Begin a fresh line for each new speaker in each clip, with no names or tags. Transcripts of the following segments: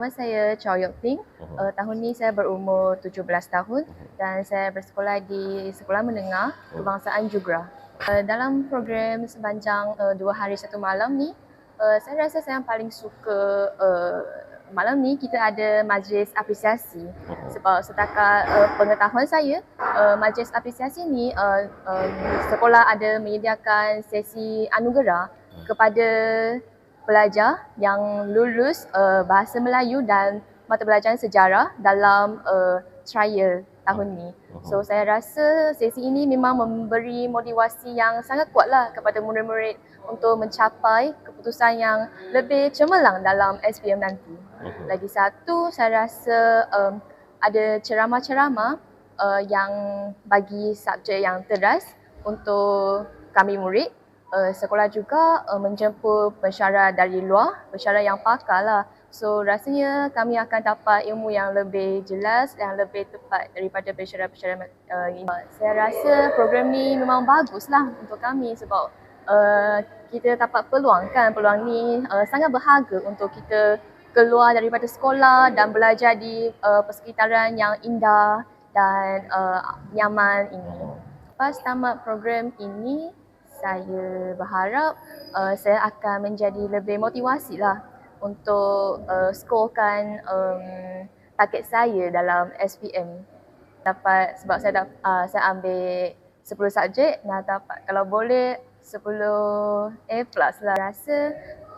Nama saya Chow Yok Ting. Uh, tahun ni saya berumur 17 tahun dan saya bersekolah di Sekolah Menengah
Oh.
Kebangsaan Jugra. Uh, dalam program sepanjang uh, dua hari satu malam ni, uh, saya rasa saya yang paling suka uh, malam ni kita ada majlis apresiasi. Sebab setakat uh, pengetahuan saya, uh, majlis apresiasi ni uh, um, sekolah ada menyediakan sesi anugerah kepada pelajar yang lulus uh, bahasa Melayu dan mata pelajaran sejarah dalam uh, trial tahun ni. So saya rasa sesi ini memang memberi motivasi yang sangat kuat lah kepada murid-murid untuk mencapai keputusan yang lebih cemerlang dalam SPM nanti. Lagi satu saya rasa um, ada ceramah-ceramah uh, yang bagi subjek yang teras untuk kami murid. Uh, sekolah juga uh, menjemput pensyarah dari luar, pensyarah yang pakar lah. So rasanya kami akan dapat ilmu yang lebih jelas yang lebih tepat daripada pensyarah-pensyarah uh, ini. Saya rasa program ni memang bagus lah untuk kami sebab uh, kita dapat peluang kan. Peluang ni uh, sangat berharga untuk kita keluar daripada sekolah dan belajar di uh, persekitaran yang indah dan uh, nyaman ini. Lepas tamat program ini, saya berharap uh, saya akan menjadi lebih motivasi lah untuk uh, skorkan um, target saya dalam SPM. Dapat sebab saya dap, uh, saya ambil 10 subjek dan dapat kalau boleh 10 A plus lah. Rasa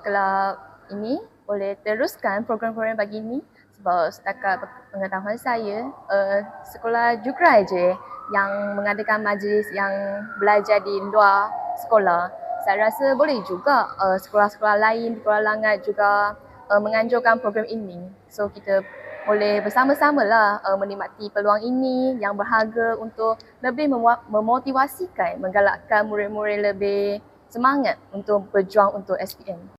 kelab ini boleh teruskan program-program bagi ini sebab setakat pengetahuan saya uh, sekolah Jugra je yang mengadakan majlis yang belajar di luar sekolah. Saya rasa boleh juga uh, sekolah-sekolah lain di Kuala Langat juga uh, menganjurkan program ini. So kita boleh bersama-sama lah uh, menikmati peluang ini yang berharga untuk lebih memotivasikan, menggalakkan murid-murid lebih semangat untuk berjuang untuk SPM.